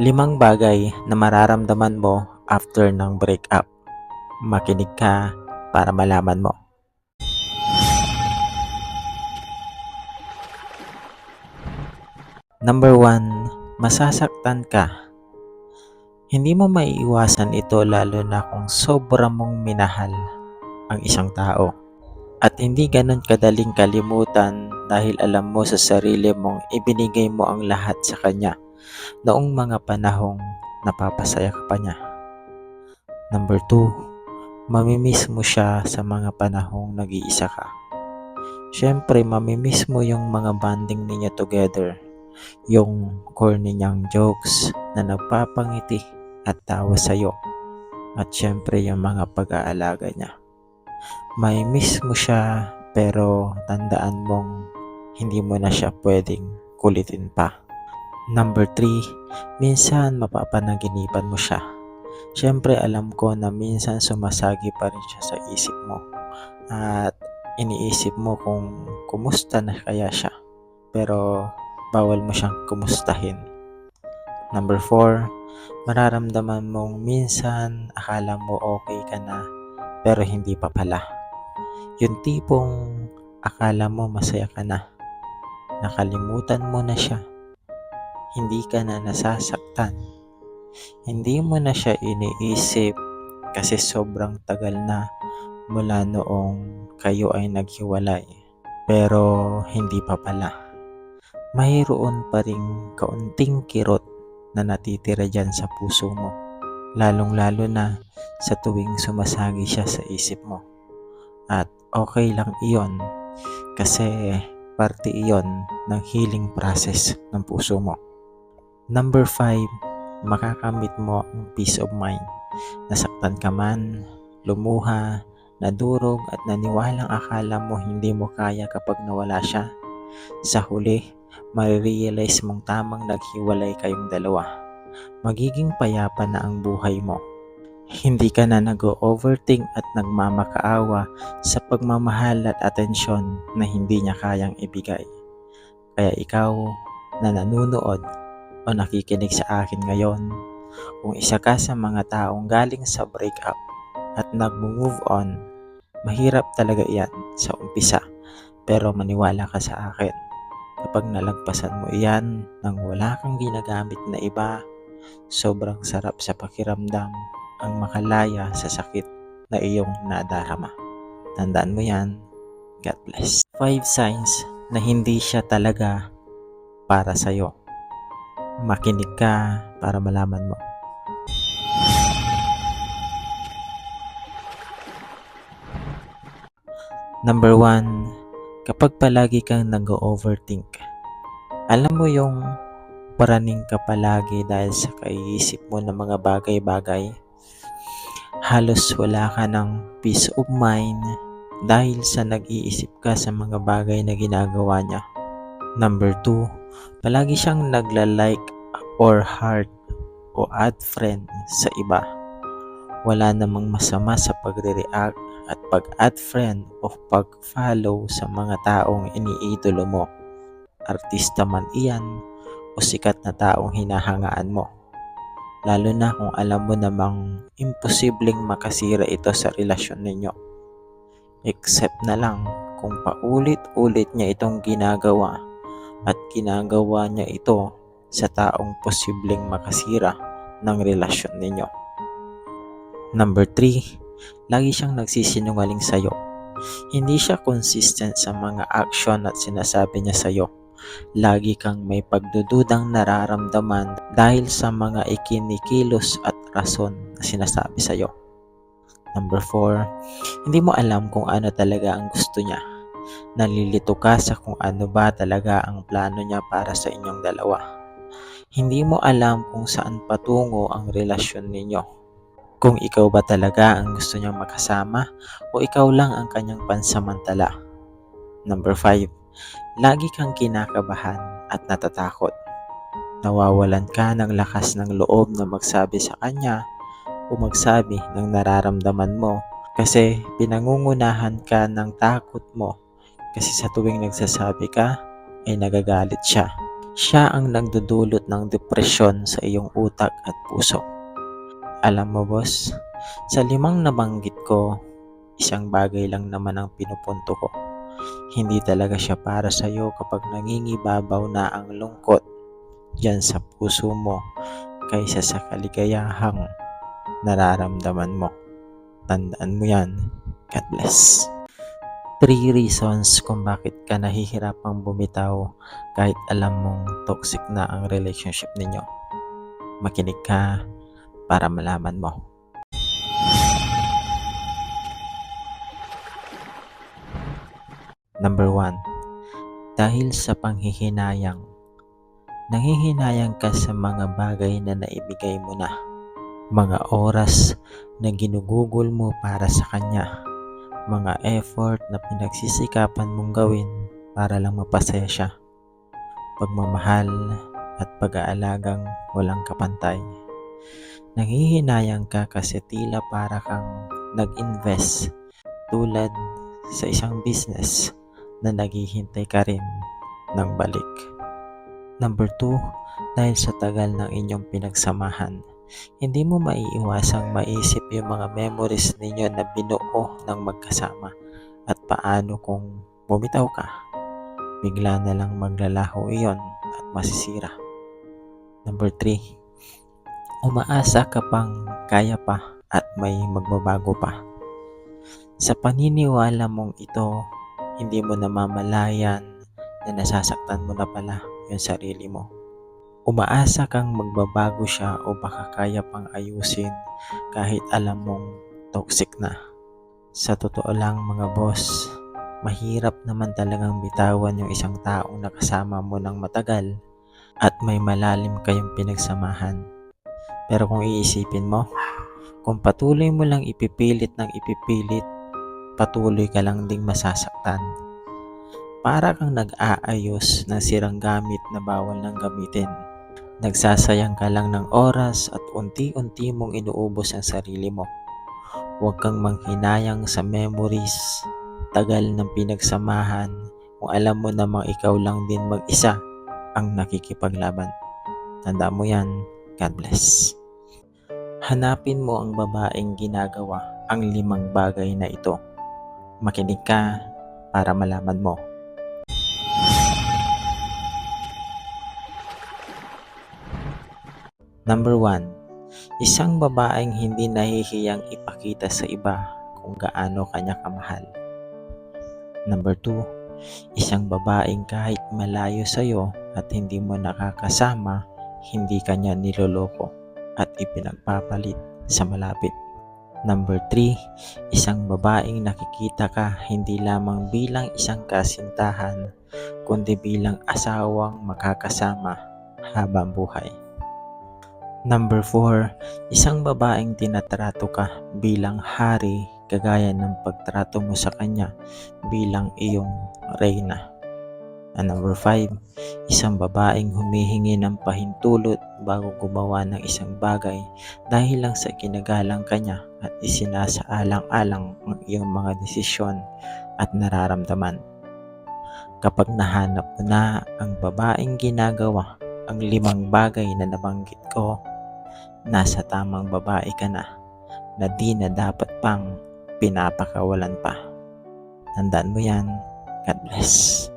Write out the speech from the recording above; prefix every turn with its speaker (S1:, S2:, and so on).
S1: Limang bagay na mararamdaman mo after ng breakup. Makinig ka para malaman mo. Number one, masasaktan ka. Hindi mo maiiwasan ito lalo na kung sobra mong minahal ang isang tao. At hindi ganon kadaling kalimutan dahil alam mo sa sarili mong ibinigay mo ang lahat sa kanya noong mga panahong napapasaya ka pa niya. Number 2, mamimiss mo siya sa mga panahong nag-iisa ka. Siyempre, mamimiss mo yung mga bonding ninyo together. Yung corny niyang jokes na nagpapangiti at tawa sa'yo. At siyempre, yung mga pag-aalaga niya. May miss mo siya pero tandaan mong hindi mo na siya pwedeng kulitin pa. Number 3, minsan mapapanaginipan mo siya. Siyempre alam ko na minsan sumasagi pa rin siya sa isip mo at iniisip mo kung kumusta na kaya siya pero bawal mo siyang kumustahin. Number 4, mararamdaman mong minsan akala mo okay ka na pero hindi pa pala. Yung tipong akala mo masaya ka na. Nakalimutan mo na siya. Hindi ka na nasasaktan. Hindi mo na siya iniisip kasi sobrang tagal na mula noong kayo ay naghiwalay. Pero hindi pa pala. Mayroon pa ring kaunting kirot na natitira dyan sa puso mo. Lalong-lalo na sa tuwing sumasagi siya sa isip mo. At okay lang iyon kasi parte iyon ng healing process ng puso mo. Number 5, makakamit mo ang peace of mind. Nasaktan ka man, lumuha, nadurog at naniwalang akala mo hindi mo kaya kapag nawala siya. Sa huli, marirealize mong tamang naghiwalay kayong dalawa. Magiging payapa na ang buhay mo. Hindi ka na nag-overthink at nagmamakaawa sa pagmamahal at atensyon na hindi niya kayang ibigay. Kaya ikaw na nanunood o nakikinig sa akin ngayon, kung isa ka sa mga taong galing sa breakup at nag-move on, mahirap talaga iyan sa umpisa. Pero maniwala ka sa akin, kapag nalagpasan mo iyan nang wala kang ginagamit na iba, sobrang sarap sa pakiramdam ang makalaya sa sakit na iyong nadarama. Tandaan mo yan. God bless. Five signs na hindi siya talaga para sa'yo. Makinig ka para malaman mo. Number one, kapag palagi kang nag-overthink. Alam mo yung paraning ka palagi dahil sa kaiisip mo ng mga bagay-bagay. Halos wala ka ng peace of mind dahil sa nag-iisip ka sa mga bagay na ginagawa niya. Number 2, palagi siyang nagla-like or heart o add friend sa iba. Wala namang masama sa pagre-react at pag-add friend o pag-follow sa mga taong iniidolo mo. Artista man iyan o sikat na taong hinahangaan mo. Lalo na kung alam mo namang imposibleng makasira ito sa relasyon ninyo. Except na lang kung paulit-ulit niya itong ginagawa at ginagawa niya ito sa taong posibleng makasira ng relasyon ninyo. Number 3, lagi siyang nagsisinungaling sa'yo. Hindi siya consistent sa mga action at sinasabi niya sa'yo. Lagi kang may pagdududang nararamdaman dahil sa mga ikinikilos at rason na sinasabi sa'yo. Number 4, hindi mo alam kung ano talaga ang gusto niya. Nalilito ka sa kung ano ba talaga ang plano niya para sa inyong dalawa. Hindi mo alam kung saan patungo ang relasyon ninyo. Kung ikaw ba talaga ang gusto niyang makasama o ikaw lang ang kanyang pansamantala. Number 5, lagi kang kinakabahan at natatakot. Nawawalan ka ng lakas ng loob na magsabi sa kanya o magsabi ng nararamdaman mo kasi pinangungunahan ka ng takot mo kasi sa tuwing nagsasabi ka ay nagagalit siya. Siya ang nagdudulot ng depresyon sa iyong utak at puso. Alam mo boss, sa limang nabanggit ko, isang bagay lang naman ang pinupunto ko. Hindi talaga siya para sa iyo kapag nangingibabaw na ang lungkot dyan sa puso mo kaysa sa kaligayahang nararamdaman mo. Tandaan mo yan. God bless. Three reasons kung bakit ka nahihirapang bumitaw kahit alam mong toxic na ang relationship ninyo. Makinig ka para malaman mo. Number 1. Dahil sa panghihinayang. Nanghihinayang ka sa mga bagay na naibigay mo na. Mga oras na ginugugol mo para sa kanya. Mga effort na pinagsisikapan mong gawin para lang mapasaya siya. Pagmamahal at pag-aalagang walang kapantay. Nanghihinayang ka kasi tila para kang nag-invest tulad sa isang business na naghihintay ka rin ng balik. Number 2, dahil sa tagal ng inyong pinagsamahan, hindi mo maiiwasang maisip yung mga memories ninyo na binuo ng magkasama at paano kung bumitaw ka. Bigla na lang maglalaho iyon at masisira. Number 3, umaasa ka pang kaya pa at may magbabago pa. Sa paniniwala mong ito, hindi mo namamalayan na nasasaktan mo na pala yung sarili mo. Umaasa kang magbabago siya o baka kaya pang ayusin kahit alam mong toxic na. Sa totoo lang mga boss, mahirap naman talagang bitawan yung isang taong nakasama mo ng matagal at may malalim kayong pinagsamahan. Pero kung iisipin mo, kung patuloy mo lang ipipilit ng ipipilit, patuloy ka lang ding masasaktan. Para kang nag-aayos ng sirang gamit na bawal nang gamitin. Nagsasayang ka lang ng oras at unti-unti mong inuubos ang sarili mo. Huwag kang manghinayang sa memories, tagal ng pinagsamahan, kung alam mo namang ikaw lang din mag-isa ang nakikipaglaban. Tanda mo yan, God bless. Hanapin mo ang babaeng ginagawa ang limang bagay na ito. Makinig ka para malaman mo. Number 1. Isang babaeng hindi nahihiyang ipakita sa iba kung gaano kanya kamahal. Number 2. Isang babaeng kahit malayo sa iyo at hindi mo nakakasama, hindi kanya niloloko at ipinagpapalit sa malapit. Number 3, isang babaeng nakikita ka hindi lamang bilang isang kasintahan, kundi bilang asawang makakasama habang buhay. Number 4, isang babaeng tinatrato ka bilang hari kagaya ng pagtrato mo sa kanya bilang iyong reyna. And number 5, isang babaeng humihingi ng pahintulot bago gumawa ng isang bagay dahil lang sa kinagalang kanya at isinasaalang-alang ang iyong mga desisyon at nararamdaman. Kapag nahanap mo na ang babaeng ginagawa ang limang bagay na nabanggit ko, nasa tamang babae ka na na di na dapat pang pinapakawalan pa. Tandaan mo yan. God bless.